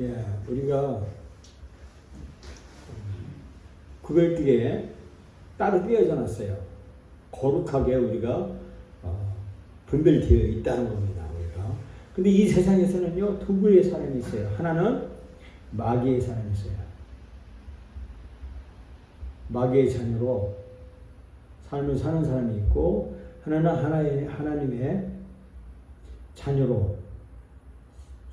예, 우리가 구별되게 따로 띄어져 놨어요. 거룩하게 우리가 어, 분별되어 있다는 겁니다. 우리가. 근데 이 세상에서는요 두 부의 사람이 있어요. 하나는 마귀의 사람이 있어요. 마귀의 자녀로 삶을 사는 사람이 있고 하나는 하나의 하나님의 자녀로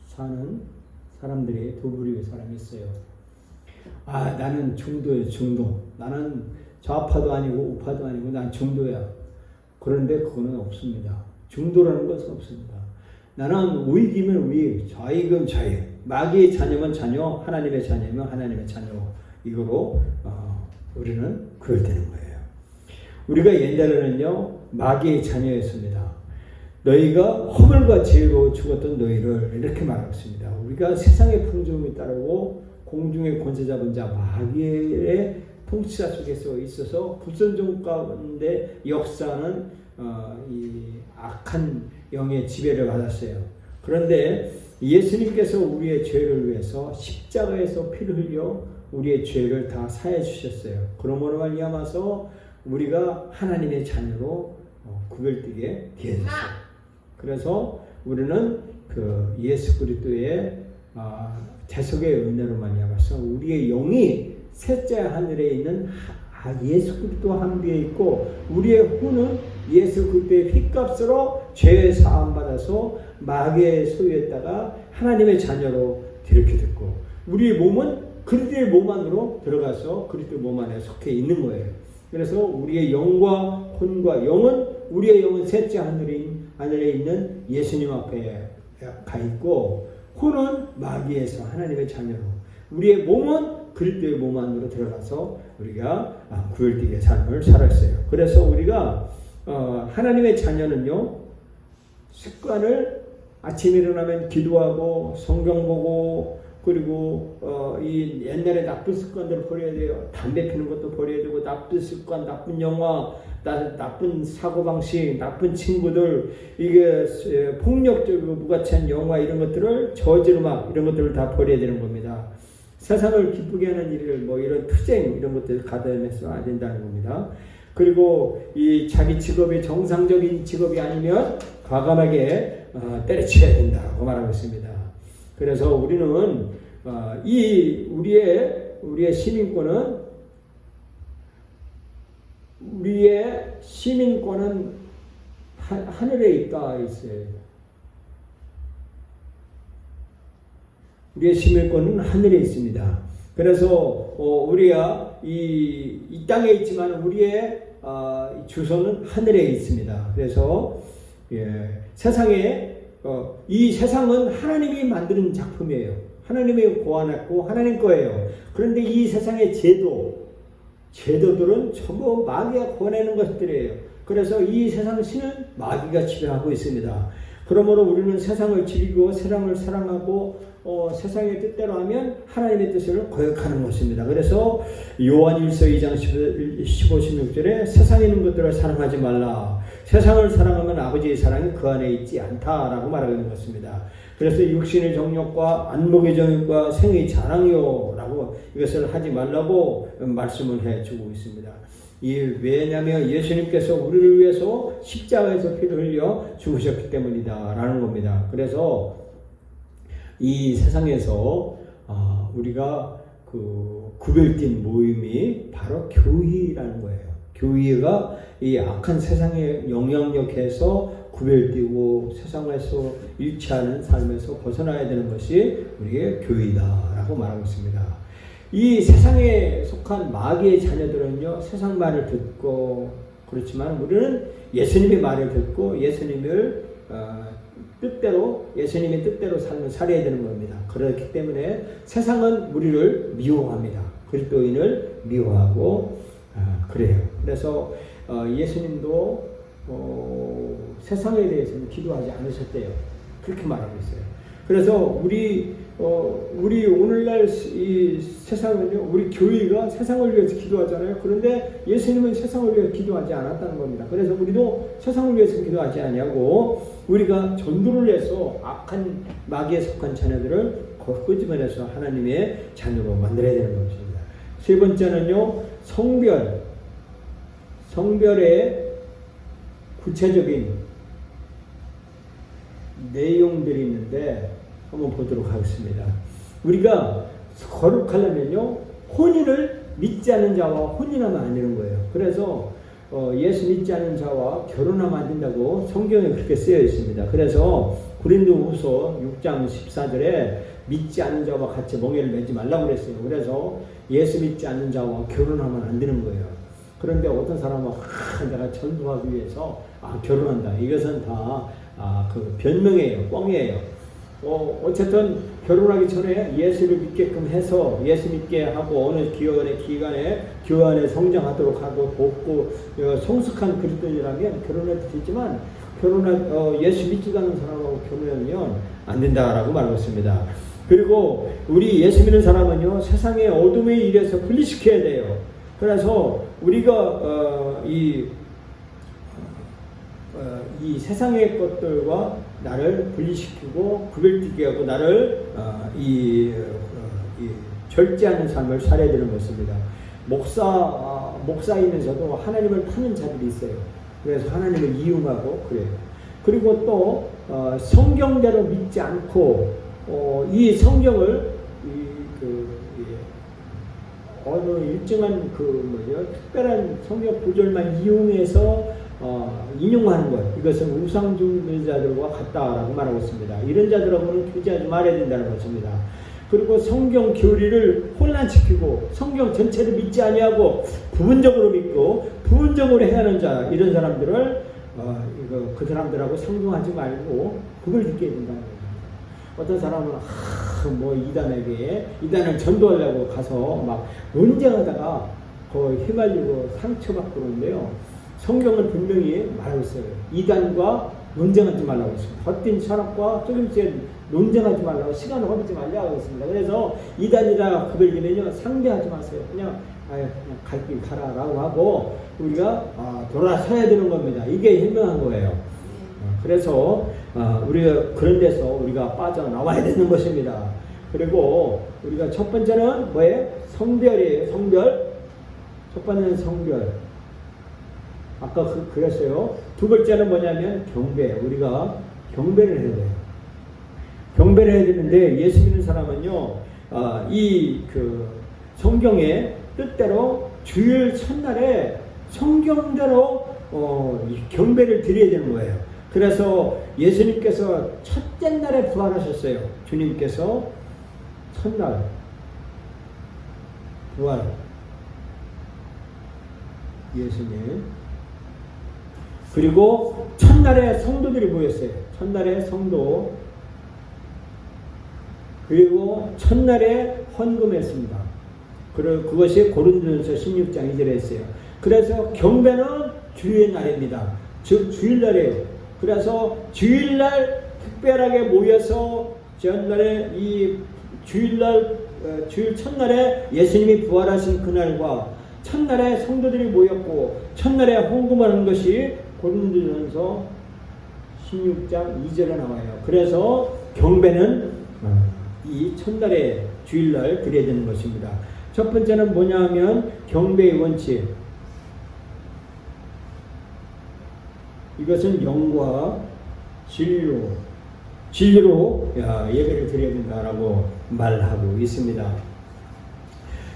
사는 사람들이 두 부류의 사람이 있어요. 아 나는 중도예요 중도. 나는 좌파도 아니고 우파도 아니고 난 중도야. 그런데 그거는 없습니다. 중도라는 것은 없습니다. 나는 우익이면 우익, 좌익은 좌익. 마귀의 자녀면 자녀, 하나님의 자녀면 하나님의 자녀. 이거로 어, 우리는 구별되는 거예요. 우리가 옛날에는요 마귀의 자녀였습니다. 너희가 허물과 죄로 죽었던 너희를 이렇게 말하고 있습니다. 우리가 세상의 풍조에 따르고 공중의 권세 잡은 자 마귀의 통치자 속에서 있어서 불선종 가운데 역사는 어, 이 악한 영의 지배를 받았어요. 그런데 예수님께서 우리의 죄를 위해서 십자가에서 피를 흘려 우리의 죄를 다 사해 주셨어요. 그러므로 말미암아서 우리가 하나님의 자녀로 어, 구별되게 되었어요. 그래서 우리는 그 예수 그리스도의 아, 대속의 은혜로 말미암아서 우리의 영이 셋째 하늘에 있는 하- 아, 예수 그리스도 함비에 있고 우리의 후는 예수 그리스도의 피값으로 죄 사함 받아서 마귀의 소유했다가 하나님의 자녀로 이렇게 됐고 우리의 몸은 그리스도의 몸 안으로 들어가서 그리스도의 몸 안에 속해 있는 거예요. 그래서 우리의 영과 혼과 영은 우리의 영은 셋째 하늘인 하늘에 있는 예수님 앞에 가 있고 혼은 마귀에서 하나님의 자녀로 우리의 몸은 그리스도의 몸 안으로 들어가서 우리가 아, 구별되게 삶을 살았어요. 그래서 우리가 어, 하나님의 자녀는요 습관을 아침에 일어나면 기도하고 성경 보고 그리고 어, 이 옛날에 나쁜 습관들을 버려야 돼요. 담배 피는 것도 버려야 되고 나쁜 습관, 나쁜 영화, 나, 나쁜 사고 방식, 나쁜 친구들 이게 에, 폭력적이고 무가치한 영화 이런 것들을 저지르막 이런 것들을 다 버려야 되는 겁니다. 세상을 기쁘게 하는 일을 뭐 이런 투쟁 이런 것들 가담해서 안 된다는 겁니다. 그리고 이 자기 직업이 정상적인 직업이 아니면 과감하게 어, 때려쳐야 된다고 말하고 있습니다. 그래서 우리는 어, 이 우리의 우리의 시민권은 우리의 시민권은 하, 하늘에 있다 있어요. 우리의 시민권은 하늘에 있습니다. 그래서 어, 우리가 이, 이 땅에 있지만 우리의 어, 주소는 하늘에 있습니다. 그래서 예, 세상에 어, 이 세상은 하나님이 만드는 작품이에요. 하나님이 고안했고 하나님 거예요. 그런데 이 세상의 제도, 제도들은 전부 마귀가 고안하는 것들이에요. 그래서 이 세상 신은 마귀가 지배하고 있습니다. 그러므로 우리는 세상을 즐기고 세상을 사랑하고 어, 세상의 뜻대로 하면 하나님의 뜻을 거역하는 것입니다. 그래서 요한일서 2장 15, 16절에 세상에 있는 것들을 사랑하지 말라. 세상을 사랑하면 아버지의 사랑이 그 안에 있지 않다라고 말하고 있는 것입니다. 그래서 육신의 정욕과 안목의 정욕과 생의 자랑이요라고 이것을 하지 말라고 말씀을 해주고 있습니다. 이 왜냐하면 예수님께서 우리를 위해서 십자가에서 피를 흘려 죽으셨기 때문이다 라는 겁니다. 그래서 이 세상에서 아, 우리가 그 구별된 모임이 바로 교회라는 거예요. 교회가 이 악한 세상에 영향력해서 구별되고 세상에서 일치하는 삶에서 벗어나야 되는 것이 우리의 교회다라고 말하고 있습니다. 이 세상에 속한 마귀의 자녀들은요 세상 말을 듣고 그렇지만 우리는 예수님의 말을 듣고 예수님을 어, 뜻대로 예수님의 뜻대로 삶을 살아야 되는 겁니다. 그렇기 때문에 세상은 우리를 미워합니다. 그리스도인을 미워하고 아, 그래요. 그래서 어, 예수님도 어, 세상에 대해서는 기도하지 않으셨대요. 그렇게 말하고 있어요. 그래서 우리 어, 우리 오늘날 이 세상은요, 우리 교회가 세상을 위해서 기도하잖아요. 그런데 예수님은 세상을 위해 기도하지 않았다는 겁니다. 그래서 우리도 세상을 위해서 기도하지 않냐고 우리가 전도를 해서 악한 마귀에 속한 자녀들을 거- 끄집어내서 하나님의 자녀로 만들어야 되는 것입니다. 세 번째는요, 성별. 성별의 구체적인 내용들이 있는데 한번 보도록 하겠습니다. 우리가 거룩하려면요 혼인을 믿지 않는 자와 혼인하면 안 되는 거예요. 그래서 어, 예수 믿지 않는 자와 결혼하면 안 된다고 성경에 그렇게 쓰여 있습니다. 그래서 고린도후서 6장 14절에 믿지 않는 자와 같이 멍에를 매지 말라고 그랬어요. 그래서 예수 믿지 않는 자와 결혼하면 안 되는 거예요. 그런데 어떤 사람은 아, 내가 전도하기 위해서 아, 결혼한다. 이것은 다 아, 그 변명이에요. 뻥이에요. 어, 어쨌든 결혼하기 전에 예수를 믿게끔 해서 예수 믿게 하고 어느 기간에 기간에 교환에 성장하도록 하고 돕고 어, 성숙한 그리스도인이라면 결혼해도 되지만 결혼한 어, 예수 믿지도 않는 사람하고 결혼하면 안 된다라고 말하고 있습니다. 그리고 우리 예수 믿는 사람은요 세상의 어둠의 일에서 분리시켜야 돼요. 그래서 우리가 어, 이 어, 이 세상의 것들과 나를 분리시키고 구별되게 하고 나를 어, 이, 어, 이 절제하는 삶을 살아야 되는 것입니다. 목사 아, 목사이면서도 하나님을 파는 자들이 있어요. 그래서 하나님을 이용하고 그래요. 그리고 또 어, 성경대로 믿지 않고 어, 이 성경을 이그 어느 일정한 그 뭐죠 특별한 성경 구절만 이용해서 어, 인용하는 것 이것은 우상숭배자들과 같다라고 말하고 있습니다. 이런 자들하고는 교제하지 말아야 된다는 것입니다. 그리고 성경 교리를 혼란시키고 성경 전체를 믿지 아니하고 부분적으로 믿고 부분적으로 해야 하는 자 이런 사람들을 어, 이거 그 사람들하고 상종하지 말고 그걸 느껴야 된다는 겁니다. 어떤 사람은 아, 뭐 이단에게 이단을 전도하려고 가서 막 논쟁하다가 거의 휘말리고 상처받고 그러는데요. 성경은 분명히 말하고 있어요. 이단과 논쟁하지 말라고 했습니다. 헛된 철학과 조금씩 논쟁하지 말라고 시간을 허비지 말라고 했습니다. 그래서 이단이다 그들기는요 상대하지 마세요. 그냥 아유 그냥 갈 길 가라라고 하고 우리가 아, 돌아서야 되는 겁니다. 이게 현명한 거예요. 어, 그래서 어, 우리가 그런 데서 우리가 빠져나와야 되는 것입니다. 그리고 우리가 첫 번째는 뭐예요? 성별이에요. 성별. 첫 번째는 성별. 아까 그, 그랬어요. 두 번째는 뭐냐면 경배. 우리가 경배를 해야 돼요. 경배를 해야 되는데 예수 믿는 사람은요, 아, 이그 성경의 뜻대로 주일 첫날에 성경대로 어, 이 경배를 드려야 되는 거예요. 그래서 예수님께서 첫째 날에 부활하셨어요. 주님께서 첫날 부활. 예수님. 그리고 첫날에 성도들이 모였어요. 첫날에 성도. 그리고 첫날에 헌금했습니다. 그리고 그것이 고린도전서 16장 2절에 있어요. 그래서 경배는 주의 날입니다. 즉 주일날이에요. 그래서 주일날 특별하게 모여서 전날에 이 주일날 어, 주일 첫날에 예수님이 부활하신 그날과 첫날에 성도들이 모였고 첫날에 헌금하는 것이 고린도전서 16장 2절에 나와요. 그래서 경배는 어, 이 첫날에 주일날 드려야 되는 것입니다. 첫 번째는 뭐냐면 경배의 원칙. 이것은 영과 진리로 진리로 야, 예배를 드려야 된다라고 말하고 있습니다.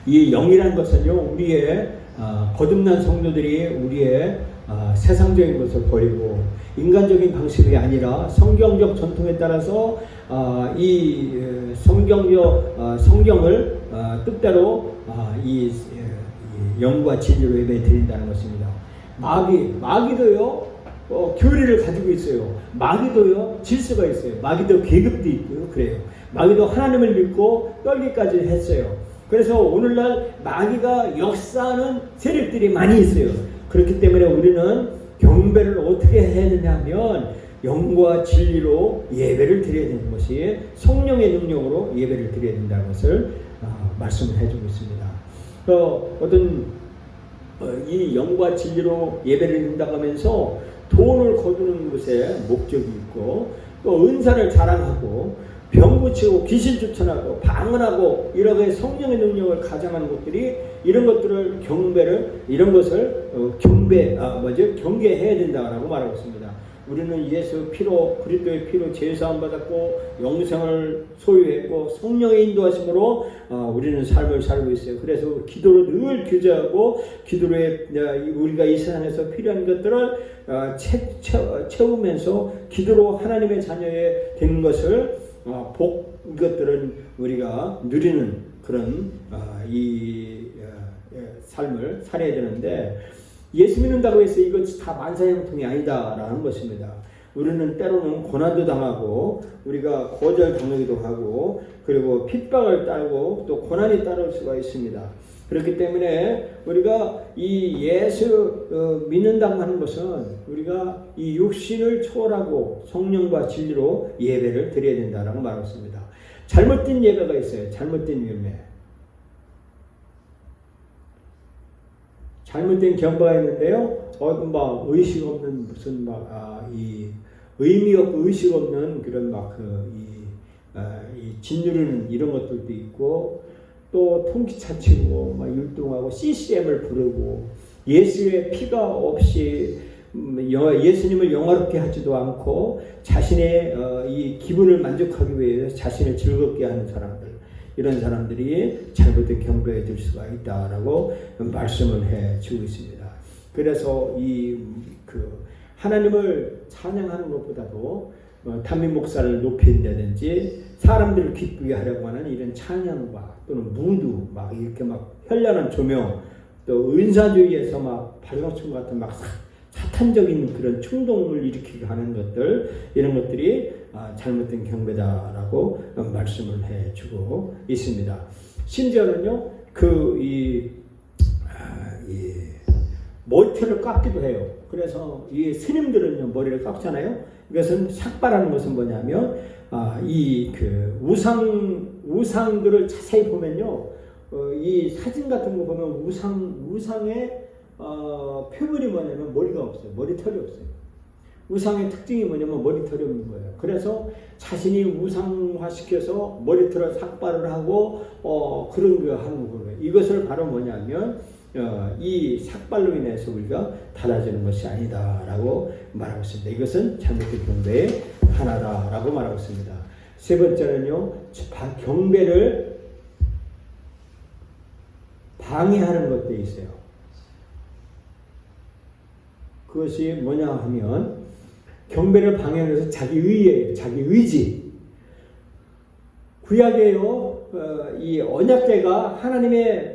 이 영이란 것은요 우리의 아, 거듭난 성도들이 우리의 아, 세상적인 것을 버리고 인간적인 방식이 아니라 성경적 전통에 따라서 아, 이 에, 성경적 아, 성경을 아, 뜻대로 이 영과 진리로 예배 드린다는 것입니다. 마귀 마귀도요 어, 교리를 가지고 있어요. 마귀도요 질서가 있어요. 마귀도 계급도 있고요. 그래요. 마귀도 하나님을 믿고 떨기까지 했어요. 그래서 오늘날 마귀가 역사하는 세력들이 많이 있어요. 그렇기 때문에 우리는 경배를 어떻게 해야 되냐면 영과 진리로 예배를 드려야 되는 것이 성령의 능력으로 예배를 드려야 된다는 것을 어, 말씀을 해주고 있습니다. 어, 어떤 어, 이 영과 진리로 예배를 드린다고 하면서 돈을 거두는 것에 목적이 있고 또 은사를 자랑하고 병 고치고 귀신 쫓아나고 방언하고 이렇게 성령의 능력을 가장하는 것들이 이런 것들을 경배를 이런 것을 어, 경배 아 뭐죠 경계해야 된다라고 말하고 있습니다. 우리는 예수 피로 그리스도의 피로 제사함 받았고 영생을 소유했고 성령의 인도하심으로 어, 우리는 삶을 살고 있어요. 그래서 기도로 늘 교제하고 기도로 우리가 이 세상에서 필요한 것들을 어, 채, 채, 채우면서 기도로 하나님의 자녀에 된 것을 어, 복 이것들은 우리가 누리는 그런 어, 이 어, 예, 삶을 살아야 되는데 예수 믿는다고 해서 이것이 다 만사형통이 아니다라는 것입니다. 우리는 때로는 고난도 당하고 우리가 거절 당하기도 하고 그리고 핍박을 따르고 또 고난이 따를 수가 있습니다. 그렇기 때문에 우리가 이 예수 어, 믿는다고 하는 것은 우리가 이 육신을 초월하고 성령과 진리로 예배를 드려야 된다라고 말했습니다. 잘못된 예배가 있어요. 잘못된 예배. 잘못된 경배가 있는데요. 어떤 막 의식 없는 무슨 막이 아, 의미 없고 의식 없는 그런 막그이 아, 이 짓누르는 이런 것들도 있고 또 통기차 치고 막 율동하고 CCM을 부르고 예수의 피가 없이 음, 예수님을 영화롭게 하지도 않고 자신의 어, 이 기분을 만족하기 위해서 자신을 즐겁게 하는 사람들 이런 사람들이 잘못된 경배에 들 수가 있다라고 말씀을 해 주고 있습니다. 그래서 이 그 하나님을 찬양하는 것보다도 어, 담임 목사를 높인다든지 사람들을 기쁘게 하려고 하는 이런 찬양과 또는 무드 막 이렇게 막 현란한 조명 또 은사주의에서 막 발광충 같은 막 사탄적인 그런 충동을 일으키게 하는 것들 이런 것들이 아, 잘못된 경배다라고 말씀을 해주고 있습니다. 심지어는요 그이 아, 머리털을 깎기도 해요. 그래서 이 스님들은요 머리를 깎잖아요. 이것은 삭바라는 것은 뭐냐면 아, 이그 우상 우상들을 자세히 보면요, 어, 이 사진 같은 거 보면 우상 우상의 어, 표본이 뭐냐면 머리가 없어요. 머리털이 없어요. 우상의 특징이 뭐냐면 머리털이 없는 거예요. 그래서 자신이 우상화시켜서 머리털을 삭발을 하고 어, 그런 거 하는 거예요. 이것을 바로 뭐냐면 어, 이 삭발로 인해서 우리가 달라지는 것이 아니다라고 말하고 있습니다. 이것은 잘못된 경배의 하나다라고 말하고 있습니다. 세 번째는요, 경배를 방해하는 것도 있어요. 그것이 뭐냐 하면 경배를 방해하면서 자기 의에 자기 의지. 구약에요, 어, 이 언약계가 하나님의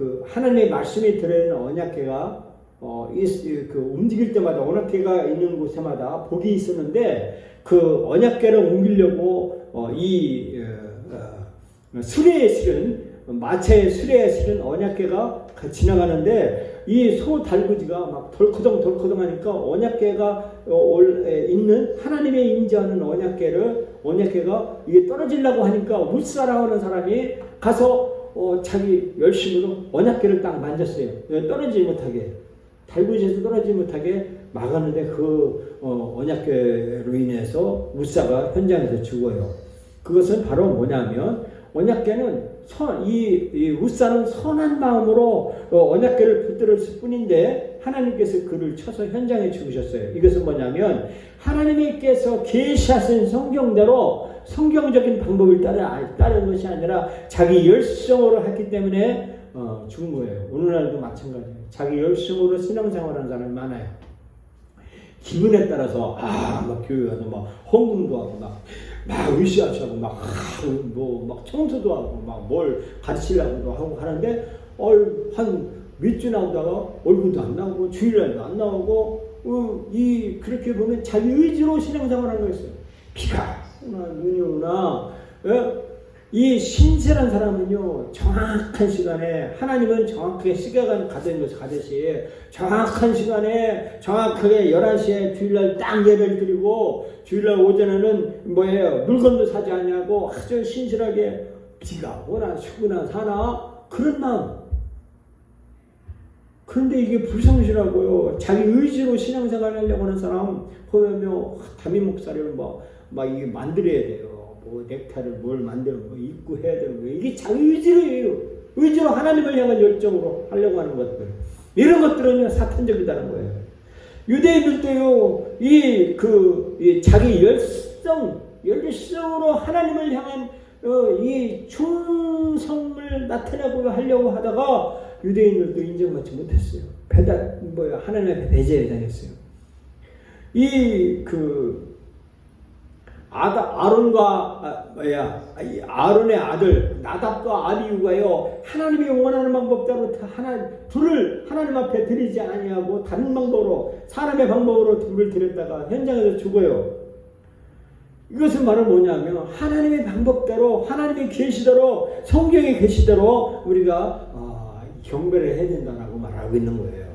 그 하나님의 말씀이 들어있는 언약계가 어, 이, 그 움직일 때마다 언약계가 있는 곳에마다 복이 있었는데 그 언약계를 옮기려고 어, 이 어, 어, 수레에 실은 마차의 수레에 실은 언약계가 지나가는데 이 소 달구지가 막 덜커덩 덜커덩 하니까 언약계가 어, 있는 하나님의 임재하는 언약계를 언약계가 이게 떨어지려고 하니까 울사라하는 사람이 가서 어, 자기 열심으로 언약계를 딱 만졌어요. 떨어지지 못하게. 달구지에서 떨어지지 못하게 막았는데 그 어, 언약계로 인해서 우사가 현장에서 죽어요. 그것은 바로 뭐냐면 언약계는 선, 이, 이 우사는 선한 마음으로 어, 언약계를 붙들었을 뿐인데 하나님께서 그를 쳐서 현장에 죽으셨어요. 이것은 뭐냐면 하나님께서 계시하신 성경대로 성경적인 방법을 따라 따르는 것이 아니라 자기 열성으로 했기 때문에 어, 죽은 거예요. 오늘날도 마찬가지예요. 자기 열성으로 신앙생활하는 사람이 많아요. 기분에 따라서 아막 교회 가서 막 헌금도 하고 막 막 의시하고 막뭐막 청소도 하고 막 뭘 가르치려고도 하고 하는데 어한 몇주 나오다가 얼굴도 안 나오고 주일날도 안 나오고 어, 이 그렇게 보면 자기 의지로 신앙생활하는 거였어요. 비가 오나 눈이 오나? 예? 이 신실한 사람은요 정확한 시간에 하나님은 정확하게 가진 것을 가듯이. 정확한 시간에 정확하게 11시에 주일날 딱 예배를 드리고 주일날 오전에는 뭐예요? 물건도 사지 않냐고 아주 신실하게 비가 오나 추구나 사나? 그런 마음. 그런데 이게 불성실하고요. 자기 의지로 신앙생활 하려고 하는 사람 보면요 담임 목사를 뭐 막 이게 만들어야 돼요 뭐 넥타이를 뭘 만들고 입고 해야 되는 거예요. 이게 자기 의지로예요. 의지로 하나님을 향한 열정으로 하려고 하는 것들. 이런 것들은 사탄적이다는 거예요. 유대인들도요, 이, 그, 이 자기 열성, 열성으로 하나님을 향한 어, 이 충성을 나타내고 하려고 하다가 유대인들도 인정받지 못했어요. 배달, 뭐야, 하나님 앞에 배제해 다녔어요. 이, 그, 아다, 아론과 아, 이 아론의 아들 나답과 아비우가요 하나님이 원하는 방법대로 다 하나 둘을 하나님 앞에 드리지 아니하고 다른 방법으로 사람의 방법으로 둘을 드렸다가 현장에서 죽어요. 이것은 바로 뭐냐면 하나님의 방법대로 하나님의 계시대로 성경의 계시대로 우리가 어, 경배를 해야 된다라고 말하고 있는 거예요.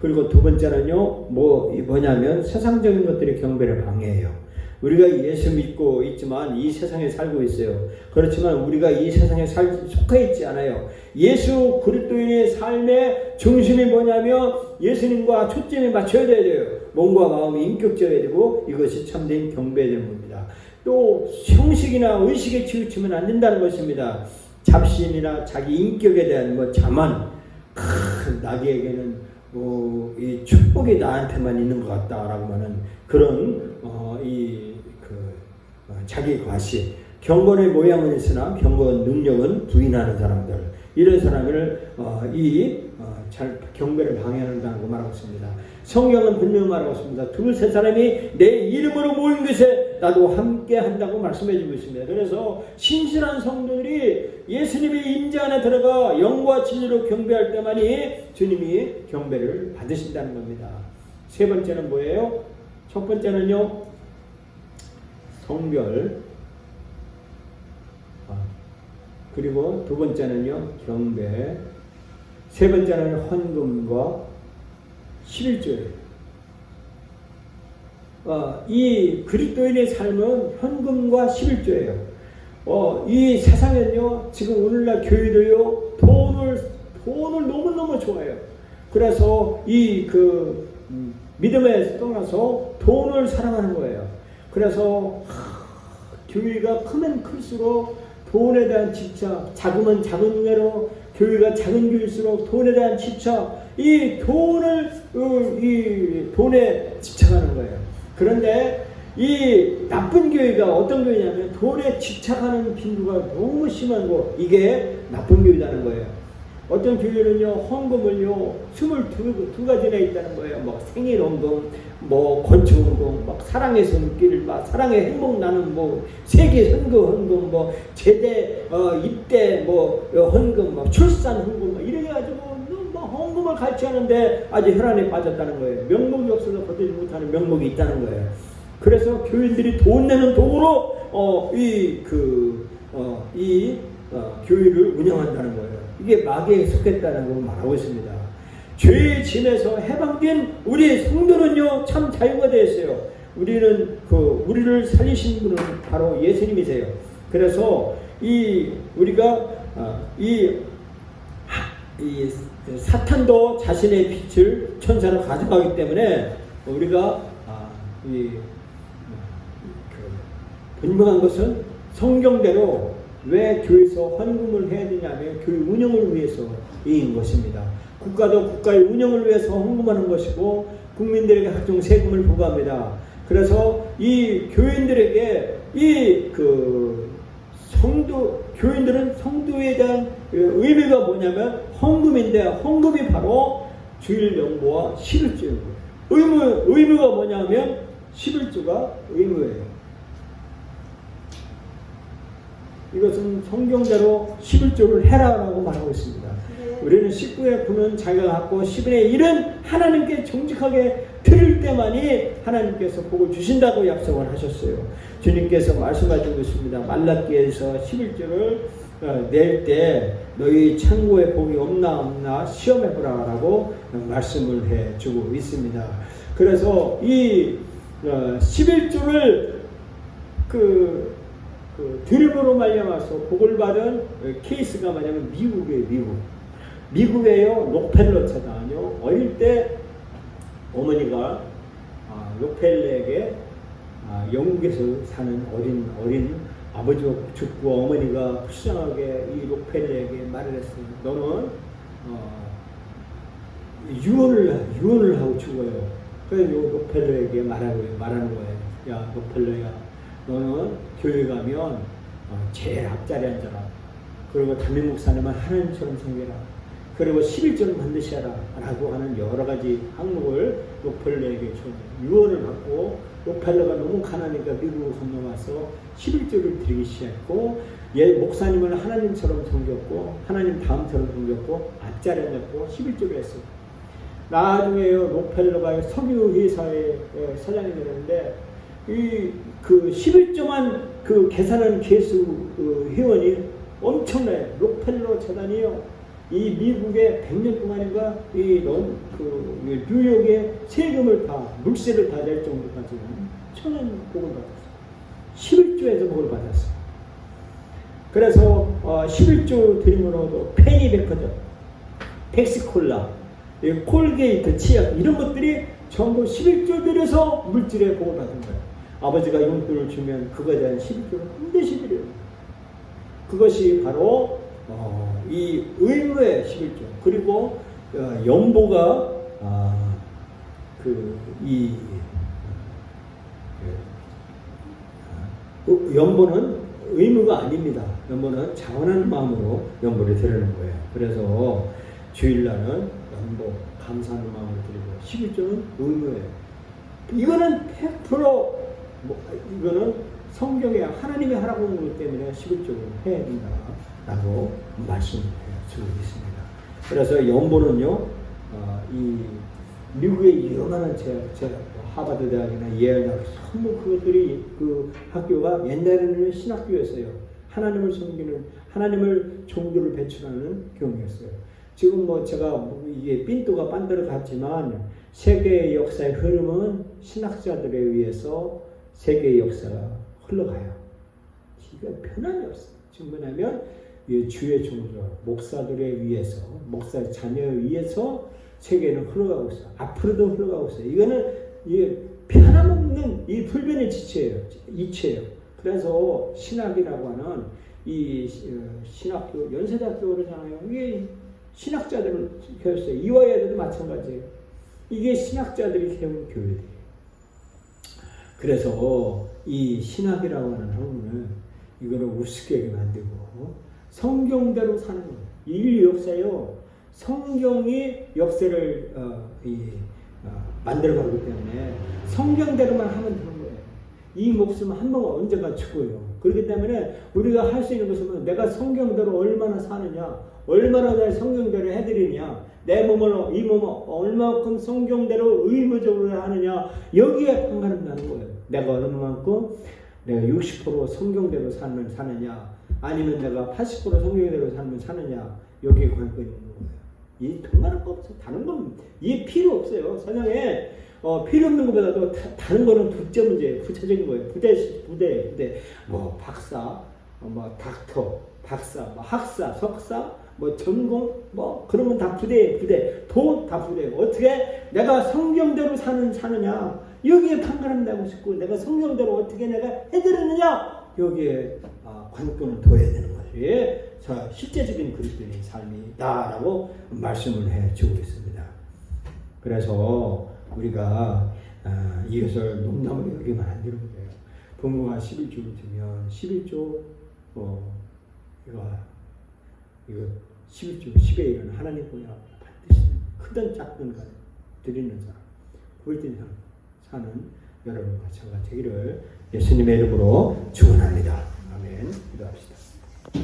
그리고 두 번째는요 뭐 뭐냐면 세상적인 것들이 경배를 방해해요. 우리가 예수 믿고 있지만 이 세상에 살고 있어요. 그렇지만 우리가 이 세상에 살, 속해 있지 않아요. 예수 그리스도인의 삶의 중심이 뭐냐면 예수님과 초점이 맞춰야 돼요. 몸과 마음이 인격적이어야 되고 이것이 참된 경배되는 겁니다. 또 형식이나 의식에 치우치면 안 된다는 것입니다. 잡신이나 자기 인격에 대한 뭐 자만 크, 나에게는 뭐 이 축복이 나한테만 있는 것 같다라고 하는 그런 어, 이 어, 자기 과시, 경건의 모양은 있으나 경건 능력은 부인하는 사람들 이런 사람을 어, 이잘 어, 경배를 방해한다고 말하고 있습니다. 성경은 분명히 말하고 있습니다. 두세 사람이 내 이름으로 모인 것에 나도 함께 한다고 말씀해 주고 있습니다. 그래서 신실한 성도들이 예수님의 임재 안에 들어가 영과 진리로 경배할 때만이 주님이 경배를 받으신다는 겁니다. 세 번째는 뭐예요? 첫 번째는요, 성별 아, 그리고 두 번째는요 경배 세 번째는 헌금과 11조예요. 어, 이 그리스도인의 삶은 현금과 11조예요. 어, 이 세상은요, 지금 오늘날 교회도요, 돈을, 돈을 너무너무 좋아해요. 그래서 이 그, 음, 믿음에 떠나서 돈을 사랑하는 거예요. 그래서 교회가 크면 클수록 돈에 대한 집착, 작으면 작은 대로 교회가 작은 교회일수록 돈에 대한 집착, 이 돈을 어, 이 돈에 집착하는 거예요. 그런데 이 나쁜 교회가 어떤 교회냐면 돈에 집착하는 빈도가 너무 심하고 이게 나쁜 교회라는 거예요. 어떤 교회는요, 헌금을요, 22 가지나 있다는 거예요. 뭐 생일 헌금, 뭐 건축 헌금, 막 사랑의 손길, 막 사랑의 행복 나는 뭐 세계 선거 헌금, 뭐 제대 어, 입대 뭐 헌금, 뭐 출산 헌금, 뭐 이래 가지고 뭐 헌금을 같이 하는데 아주 혈안에 빠졌다는 거예요. 명목이 없어서 거두지 못하는 명목이 있다는 거예요. 그래서 교인들이 돈 내는 돈으로 어, 이 그, 어, 이 어, 교회를 운영한다는 거예요. 이게 마귀에 속했다는 걸 말하고 있습니다. 죄의 짐에서 해방된 우리 성도는요 참 자유가 되었어요. 우리는 그 우리를 살리신 분은 바로 예수님이세요. 그래서 이 우리가 어, 이, 이 사탄도 자신의 빛을 천사를 가져가기 때문에 우리가 아, 이, 그 분명한 것은 성경대로 왜 교회에서 헌금을 해야 되냐면 교회 운영을 위해서인 것입니다. 국가도 국가의 운영을 위해서 헌금하는 것이고 국민들에게 각종 세금을 부과합니다. 그래서 이 교인들에게 이 그 성도 교인들은 성도에 대한 의미가 뭐냐면 헌금인데 헌금이 바로 주일 명부와 11조예요. 의무 의무가 뭐냐면 11조가 의무예요. 이것은 성경대로 11조를 해라라고 말하고 있습니다. 우리는 19의 9는 자기가 갖고 10분의 1은 하나님께 정직하게 드릴 때만이 하나님께서 복을 주신다고 약속을 하셨어요. 주님께서 말씀하시고 있습니다. 말라기에서 11조를 어, 낼때 너희 창고에 복이 없나 없나 시험해 보라라고 말씀을 해 주고 있습니다. 그래서 이 11조를 그, 그 드림으로 말려서 복을 받은 케이스가 뭐냐면 미국이에요, 미국. 미국에요, 록펠러 차단요. 어릴 때 어머니가 아, 록펠러에게 아, 영국에서 사는 어린 어린 아버지가 죽고 어머니가 불쌍하게 이 록펠러에게 말을 했어요. 너는 어, 유언을 유언을 하고 죽어요. 그래서 록펠러에게 말하고 말하는 거예요. 야 록펠러야, 너는 교회 가면 어, 제일 앞자리 앉아라. 그리고 담임 목사님은 하나님처럼 섬겨라. 그리고 11조는 반드시 하라. 라고 하는 여러 가지 항목을 록펠러에게 준 유언을 받고 록펠러가 너무 가난하니까 미국으로 건너와서 11조를 드리기 시작했고 예, 목사님은 하나님처럼 섬겼고 하나님 다음처럼 섬겼고 앞자리 앉았고 11조를 했어요. 나중에요 록펠러가 석유 회사의 예, 사장이 되는데 이 그 11조만 그 계산하는 개수 그 회원이 엄청나요. 록펠러 재단이요. 이 미국의 100년 동안인가 이넌그 뉴욕의 세금을 다 물세를 다 낼 정도까지는 천연 복을 받았어요. 11조에서 복을 받았어요. 그래서 어, 11조 드림으로도 페니 베커드, 텍스콜라, 콜게이트, 치약 이런 것들이 전부 11조 들여서 물질의 복을 받은 거예요. 아버지가 용돈을 주면 그거에 대한 11조를 반드시 드려요. 그것이 바로 어, 이 의무의 11조 그리고 어, 연보가 아, 그이 어, 연보는 의무가 아닙니다. 연보는 자원하는 마음으로 연보를 드리는 거예요. 그래서 주일날은 연보 감사하는 마음으로 드리고 11조는 의무예요. 이거는 100% 뭐, 이거는 성경에 하나님이 하라고 하는 것 때문에 11조를 해야 된다라고 말씀해 주고 있습니다. 그래서 연보는요, 어, 이 미국의 유명한 제, 제 하버드 대학이나 예일 대학 전부 그것들이 그 학교가 옛날에는 신학교였어요. 하나님을 섬기는 하나님을 종교를 배출하는 교육이었어요. 지금 뭐 제가 뭐 이게 삔또가 빤데로 갔지만 세계의 역사의 흐름은 신학자들에 의해서 세계의 역사가 흘러가요. 이게 변함이 없어요. 지금 뭐냐면 주의 종들, 목사들에 의해서, 목사 자녀에 의해서 세계는 흘러가고 있어요. 앞으로도 흘러가고 있어요. 이거는 이 변함없는 이 불변의 지체예요. 이체예요. 그래서 신학이라고 하는 이 어, 신학교, 연세대학교 그러잖아요. 이게 신학자들을 배웠어요. 이화여대도 마찬가지예요. 이게 신학자들이 세운 교회들이에요. 그래서 이 신학이라고 하는 학문은 이거를 우습게 만들고 성경대로 사는 거예요. 인류 역사요. 성경이 역사를 어, 이, 어, 만들어가기 때문에 성경대로만 하면 되는 거예요. 이 목숨은 한번 언젠가 죽어요. 그렇기 때문에 우리가 할 수 있는 것은 내가 성경대로 얼마나 사느냐, 얼마나 내 성경대로 해드리냐, 내 몸을 이 몸을 얼마큼 성경대로 의무적으로 하느냐 여기에 판가름나는 거예요. 내가 얼마만큼 내가 60% 성경대로 삶을 사느냐 아니면 내가 80% 성경대로 삶을 사느냐 여기에 관건이 있는 거예요. 이 편가름 거 없어. 다른 건이 필요 없어요. 세상에 어, 필요 없는 것보다도 다, 른 거는 둘째 문제, 부차적인 거예요. 부대, 부대, 부대, 뭐 박사, 어, 뭐 닥터, 박사, 뭐 학사, 석사, 뭐 전공, 뭐 그런 건 다 부대, 부대, 도다 부대. 어떻게 내가 성경대로 사는 사느냐 여기에 판가름 내고 싶고 내가 성경대로 어떻게 내가 해드렸느냐 여기에 아, 관건을 둬야 되는 거지. 자 실제적인 그리스도인의 삶이다라고 말씀을 해주고 있습니다. 그래서 우리가 아, 이것을 농담으로 여기면 안 되는 거예요. 부모가 11조를 주면 11조 뭐 이거 이거 11조 10의 1은 하나님 보냐 반드시 크든 작든 간에 드리는 사람 보이든 사람 사는 여러분과 저가 되기를 예수님의 이름으로 축원합니다. 아멘. 기도합시다.